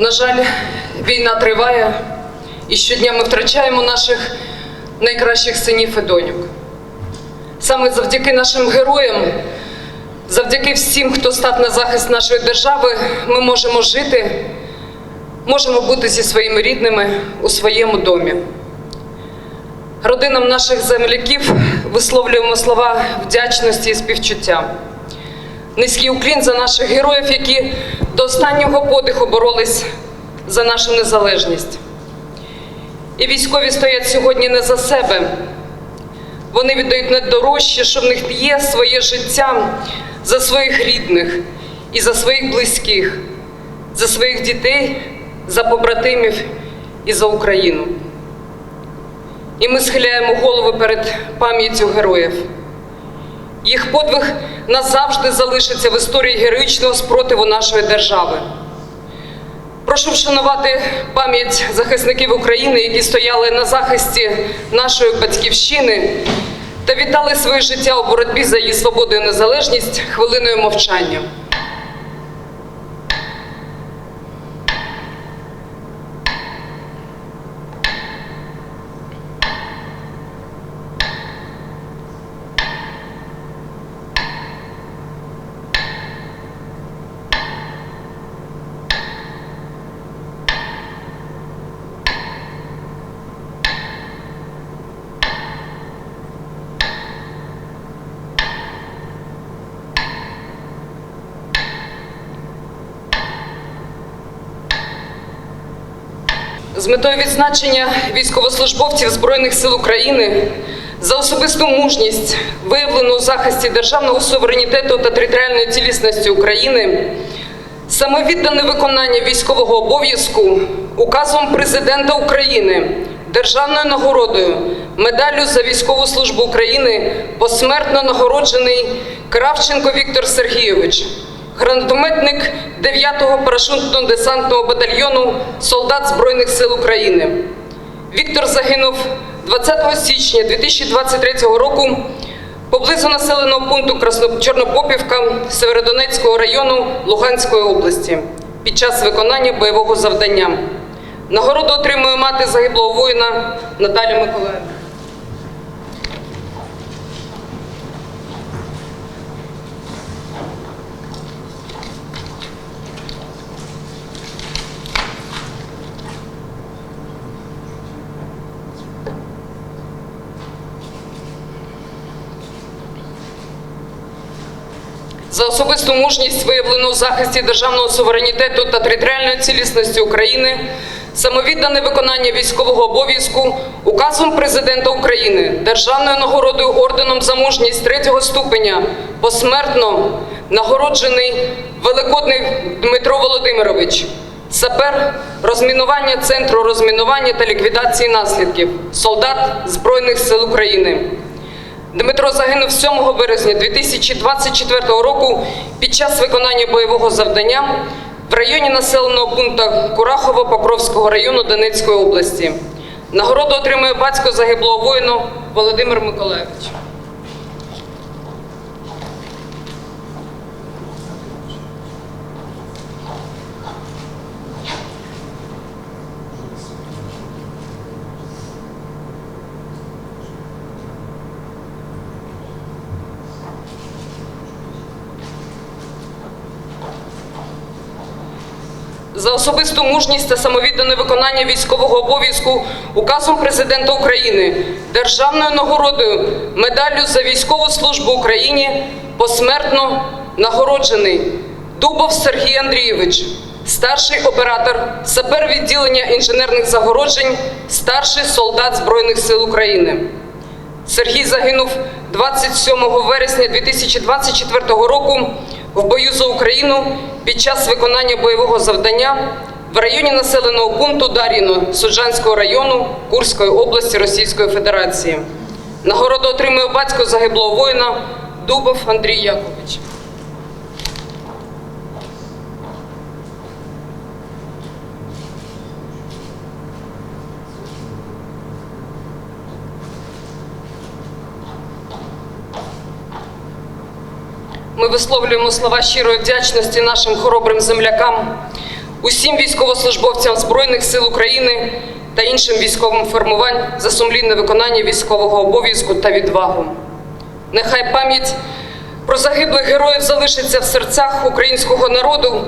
На жаль, війна триває, і щодня ми втрачаємо наших найкращих синів і доньок. Саме завдяки нашим героям, завдяки всім, хто став на захист нашої держави, ми можемо жити, можемо бути зі своїми рідними у своєму домі. Родинам наших земляків висловлюємо слова вдячності і співчуття. Низький уклін за наших героїв, які до останнього подиху боролись за нашу незалежність. І військові стоять сьогодні не за себе. Вони віддають найдорожче, що в них є своє життя за своїх рідних і за своїх близьких, за своїх дітей, за побратимів і за Україну. І ми схиляємо голови перед пам'яттю героїв. Їх подвиг назавжди залишиться в історії героїчного спротиву нашої держави. Прошу вшанувати пам'ять захисників України, які стояли на захисті нашої батьківщини та віддали своє життя у боротьбі за її свободу і незалежність хвилиною мовчання. З метою відзначення військовослужбовців Збройних сил України за особисту мужність, виявлену у захисті державного суверенітету та територіальної цілісності України, самовіддане виконання військового обов'язку указом президента України, державною нагородою, медаллю за військову службу України посмертно нагороджений Кравченко Віктор Сергійович гранатометник 9-го парашютно-десантного батальйону солдат Збройних сил України. Віктор загинув 20 січня 2023 року поблизу населеного пункту Чорнопопівка Северодонецького району Луганської області під час виконання бойового завдання. Нагороду отримує мати загиблого воїна Наталя Миколаївна. За особисту мужність, виявлену у захисті державного суверенітету та територіальної цілісності України, самовіддане виконання військового обов'язку указом президента України, державною нагородою орденом за мужність третього ступеня, посмертно нагороджений Великодний Дмитро Володимирович. Сапер розмінування центру розмінування та ліквідації наслідків, солдат Збройних сил України. Дмитро загинув 7 березня 2024 року під час виконання бойового завдання в районі населеного пункту Курахово Покровського району Донецької області. Нагороду отримує батько загиблого воїну Володимир Миколаївич. За особисту мужність та самовіддане виконання військового обов'язку указом президента України, державною нагородою, медаллю за військову службу Україні посмертно нагороджений Дубов Сергій Андрійович, старший оператор, сапер відділення інженерних загороджень, старший солдат Збройних сил України. Сергій загинув 27 вересня 2024 року в бою за Україну під час виконання бойового завдання в районі населеного пункту Даріно Суджанського району Курської області Російської Федерації. Нагороду отримує батько загиблого воїна Дубов Андрій Якович. Висловлюємо слова щирої вдячності нашим хоробрим землякам, усім військовослужбовцям Збройних сил України та іншим військовим формувань за сумлінне виконання військового обов'язку та відвагу. Нехай пам'ять про загиблих героїв залишиться в серцях українського народу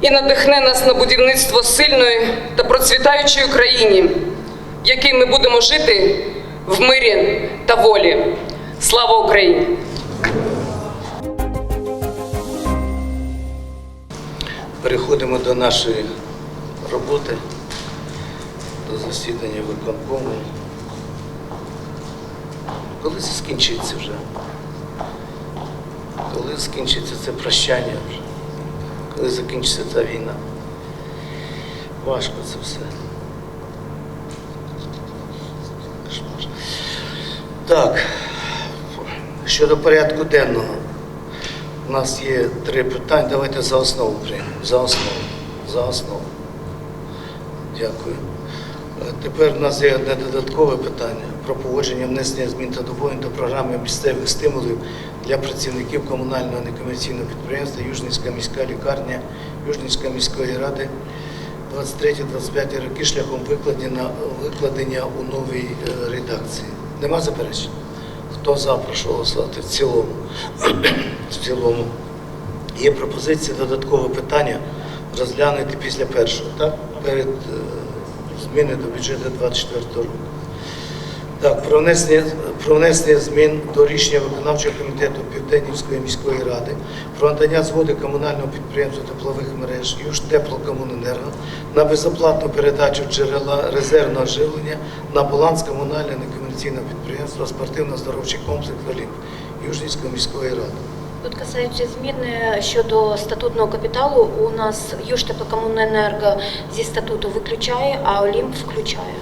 і надихне нас на будівництво сильної та процвітаючої країні, в якій ми будемо жити в мирі та волі. Слава Україні! Переходимо до нашої роботи, до засідання виконкому. Коли це скінчиться вже? Коли скінчиться це прощання вже? Коли закінчиться ця війна? Важко це все. Так, щодо порядку денного. У нас є три питання. Давайте за основу приймемо. За основу. За основу. Дякую. Е, Тепер у нас є одне додаткове питання про погодження внесення змін та доповнень до програми місцевих стимулів для працівників комунального некомерційного підприємства Южницька міська лікарня Южницької міської ради 23-25 роки шляхом викладення, викладення у новій е, редакції. Нема заперечень? Хто за, прошу голосувати в цілому. В цілому. Є пропозиція додаткового питання розглянути після першого, так? Перед е, зміни до бюджету 24 року. Так, про внесення, про внесення змін до рішення виконавчого комітету Південнівської міської ради про надання згоди комунального підприємства теплових мереж «Южтеплокомуненерго» на безоплатну передачу джерела резервного живлення на баланс комунального некомерційного підприємства спортивно-здоровчий комплекс «Олімп» Южницької міської ради. Тут касаються зміни щодо статутного капіталу. У нас Южтеплокомуненерго зі статуту виключає, а Олімп включає.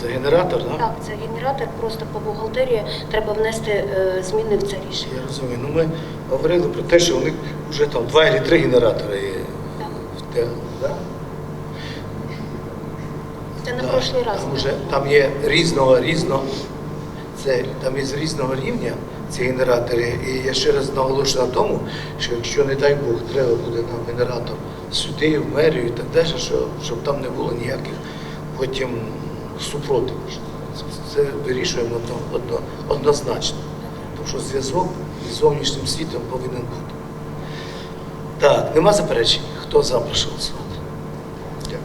Це генератор, так? Так, це генератор, просто по бухгалтерії треба внести е, зміни в це рішення. Я розумію. Ну, ми говорили про те, що у них вже там два або три генератори є. Так. те- да? Це на Да, прошлий раз. Там, вже, там є різного, різного, це, там є з різного рівня ці генератори. І я ще раз наголошую на тому, що якщо, не дай Бог, треба буде нам генератор сюди, в мерію і так далі, що, щоб там не було ніяких потім супротиву. Це, вирішуємо одно, одно, однозначно. Тому що зв'язок із зовнішнім світом повинен бути. Так, нема заперечень? Хто за прошу голосувати? Дякую.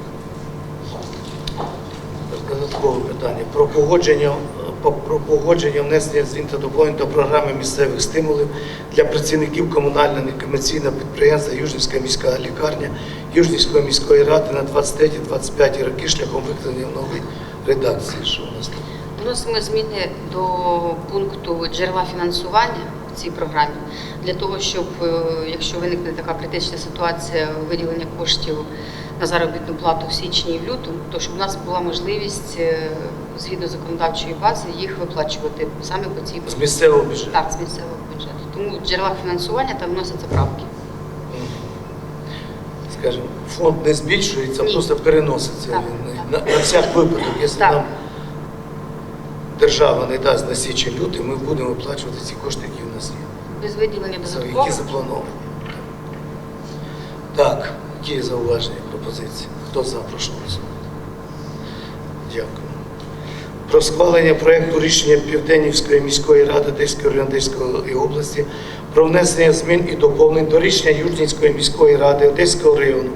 Додаткове питання про погодження, по- про погодження внесення змін та доповнень до програми місцевих стимулів для працівників комунального некомерційного підприємства Южнівська міська лікарня Южнівської міської ради на 23-25 роки шляхом викладення в новій редакції. Що у нас? Вносимо зміни до пункту джерела фінансування в цій програмі для того, щоб е, якщо виникне така критична ситуація виділення коштів на заробітну плату в січні і в лютому, то щоб у нас була можливість е, згідно законодавчої бази їх виплачувати саме по цій З місцевого бюджету. Так, з місцевого бюджету. Тому в джерелах фінансування там вносяться правки. Скажімо, фонд не збільшується, Ні. просто переноситься. Так, він. На, на всяк випадок, якщо Так. нам держава не дасть на січень лютий, ми будемо виплачувати ці кошти, які в нас є. Без виділення Це які заплановані. Так, які зауваження, пропозиції? Хто за, прошу голосувати. Дякую. Про схвалення проекту рішення Південнівської міської ради Одеської району Одеської області про внесення змін і доповнень до рішення Южнівської міської ради Одеського району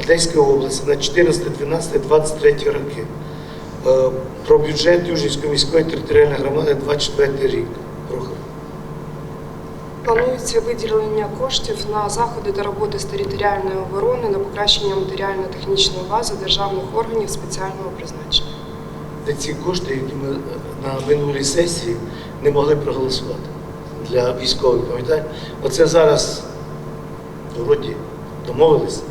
Одеської області на 14-12-23 роки. Е, Про бюджет Южнівської міської територіальної громади 24 рік. Планується виділення коштів на заходи та роботи з територіальної оборони на покращення матеріально-технічної бази державних органів спеціального призначення. Ці кошти, які ми на минулій сесії не могли проголосувати для військових пам'ятаєте? Оце зараз вроді домовились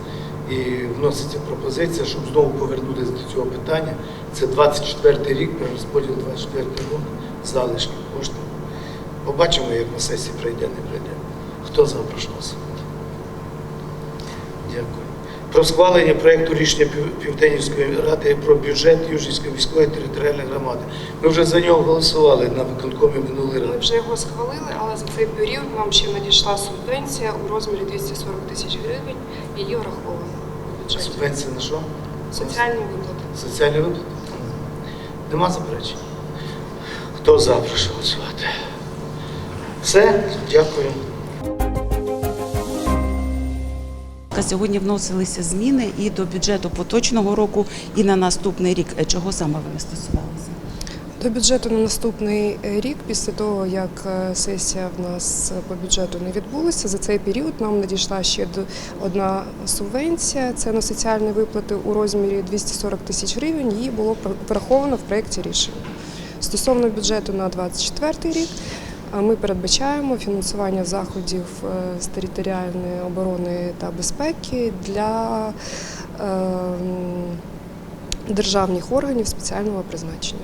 і вноситься пропозиція, щоб знову повернутися до цього питання. Це 24 рік, перерозподіл 24 рік, залишки коштів. Побачимо, як на сесії прийде, не прийде. Хто за? Дякую. Про схвалення проєкту рішення Південнівської ради про бюджет Южнівської міської територіальної громади. Ми вже за нього голосували на виконкомі минулий Ми вже його схвалили, але за цей період нам ще надійшла субвенція у розмірі 240 тисяч гривень. Її враховано. Субвенція на що? Соціальні виплати. Соціальні виплати? Нема заперечень? Хто за, прошу голосувати. Все, дякую. Сьогодні вносилися зміни і до бюджету поточного року, і на наступний рік. Е, Чого саме вони стосувалися? До бюджету на наступний е, рік, після того як е, сесія в нас по бюджету не відбулася, за цей період нам надійшла ще одна субвенція. Це на соціальні виплати у розмірі 240 тисяч гривень. Її було враховано в проєкті рішення. Стосовно бюджету на 2024 рік. Ми передбачаємо фінансування заходів е, з територіальної оборони та безпеки для е, державних органів спеціального призначення.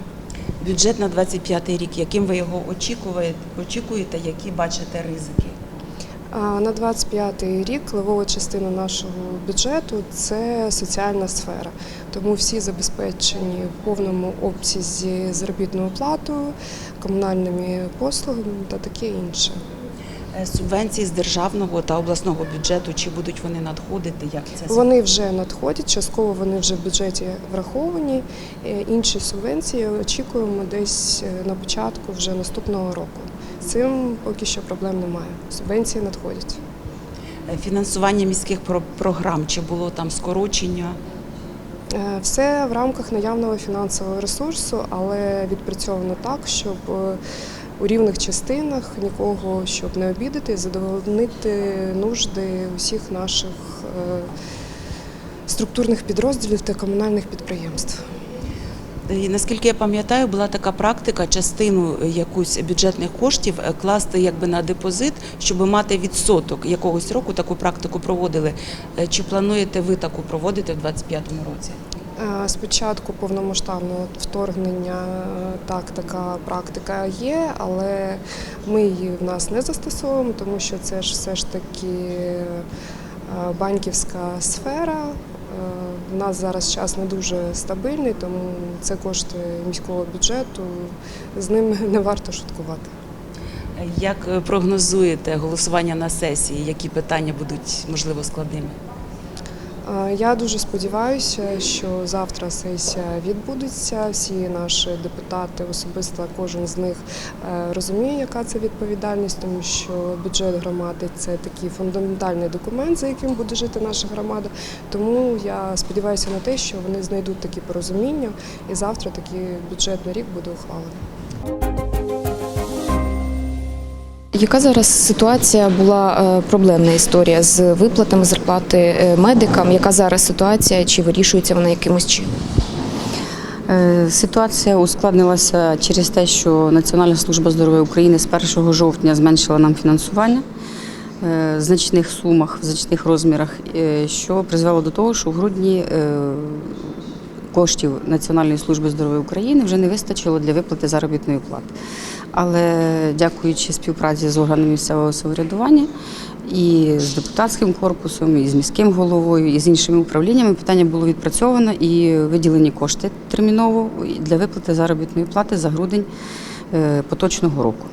Бюджет на 25-й рік, яким ви його очікуєте, очікуєте, які бачите ризики? На 25-й рік левова частина нашого бюджету це соціальна сфера. Тому всі забезпечені в повному обсязі заробітною платою, комунальними послугами та таке інше. Е, Субвенції з державного та обласного бюджету, чи будуть вони надходити? Як це Вони вже надходять, частково вони вже в бюджеті враховані. Е, Інші субвенції очікуємо десь е, на початку вже наступного року. Цим поки що проблем немає. Субвенції надходять. Е, фінансування міських про- програм? Чи було там скорочення? Е, Все в рамках наявного фінансового ресурсу, але відпрацьовано так, щоб е, у рівних частинах нікого, щоб не обідати, задовольнити нужди усіх наших структурних підрозділів та комунальних підприємств. Наскільки я пам'ятаю, була така практика частину якусь бюджетних коштів е, класти якби на депозит, щоб мати відсоток якогось року. Таку практику проводили. Е, Чи плануєте ви таку проводити в 25-му році? Е, Спочатку повномасштабного вторгнення так така практика є, але ми її в нас не застосовуємо, тому що це ж все ж таки банківська сфера. Е, У нас зараз час не дуже стабільний, тому це кошти міського бюджету. З ним не варто шуткувати. Е, Як е, прогнозуєте голосування на сесії? Які питання будуть можливо складними? Я дуже сподіваюся, що завтра сесія відбудеться. Всі наші депутати, особисто кожен з них е, розуміє, яка це відповідальність, тому що бюджет громади це такий фундаментальний документ, за яким буде жити наша громада. Тому я сподіваюся на те, що вони знайдуть такі порозуміння, і завтра такий бюджетний рік буде ухвалений. Яка зараз ситуація була е, проблемна історія з виплатами зарплати е, медикам? Яка зараз ситуація? Чи вирішується вона якимось чином? Е, Ситуація ускладнилася через те, що Національна служба здоров'я України з 1 жовтня зменшила нам фінансування в значних сумах, в значних розмірах, що призвело до того, що в грудні коштів Національної служби здоров'я України вже не вистачило для виплати заробітної плати. Але дякуючи співпраці з органами місцевого самоврядування і з депутатським корпусом, і з міським головою, і з іншими управліннями питання було відпрацьовано і виділені кошти терміново для виплати заробітної плати за грудень е, поточного року.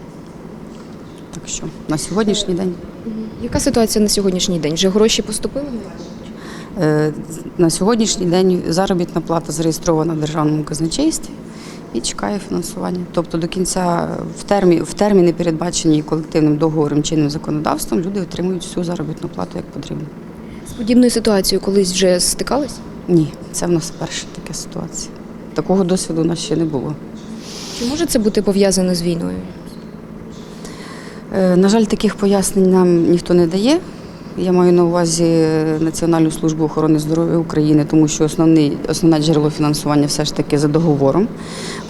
Так що на сьогоднішній день Яка ситуація на сьогоднішній день? Вже гроші поступили? Е, На сьогоднішній день заробітна плата зареєстрована в державному казначействі і чекає фінансування. Тобто до кінця в термі в терміни, передбачені колективним договором чинним законодавством, люди отримують всю заробітну плату як потрібно. З подібною ситуацією колись вже стикались? Ні, це в нас перша така ситуація. Такого досвіду у нас ще не було. Чи може це бути пов'язано з війною? Е, На жаль, таких пояснень нам ніхто не дає. Я маю на увазі Національну службу охорони здоров'я України, тому що основний, основне джерело фінансування все ж таки за договором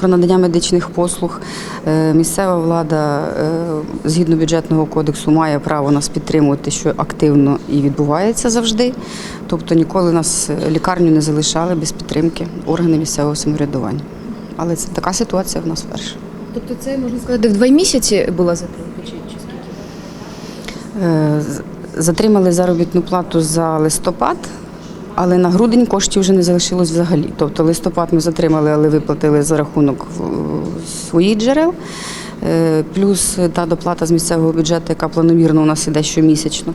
про надання медичних послуг. Е, Місцева влада е, згідно бюджетного кодексу має право нас підтримувати, що активно і відбувається завжди. Тобто ніколи нас е, лікарню не залишали без підтримки органи місцевого самоврядування. Але це така ситуація в нас перша. Тобто це можна сказати в два місяці була затримка чи, чи скільки? Затримали заробітну плату за листопад, Але на грудень коштів вже не залишилось взагалі. Тобто листопад ми затримали, але виплатили за рахунок своїх джерел. Е, Плюс та доплата з місцевого бюджету, яка планомірно у нас іде щомісячно.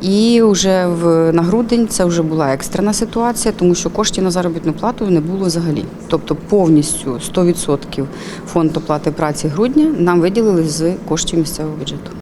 І вже в, на грудень це вже була екстрена ситуація, тому що коштів на заробітну плату не було взагалі. Тобто повністю 100% фонд оплати праці грудня нам виділили з коштів місцевого бюджету.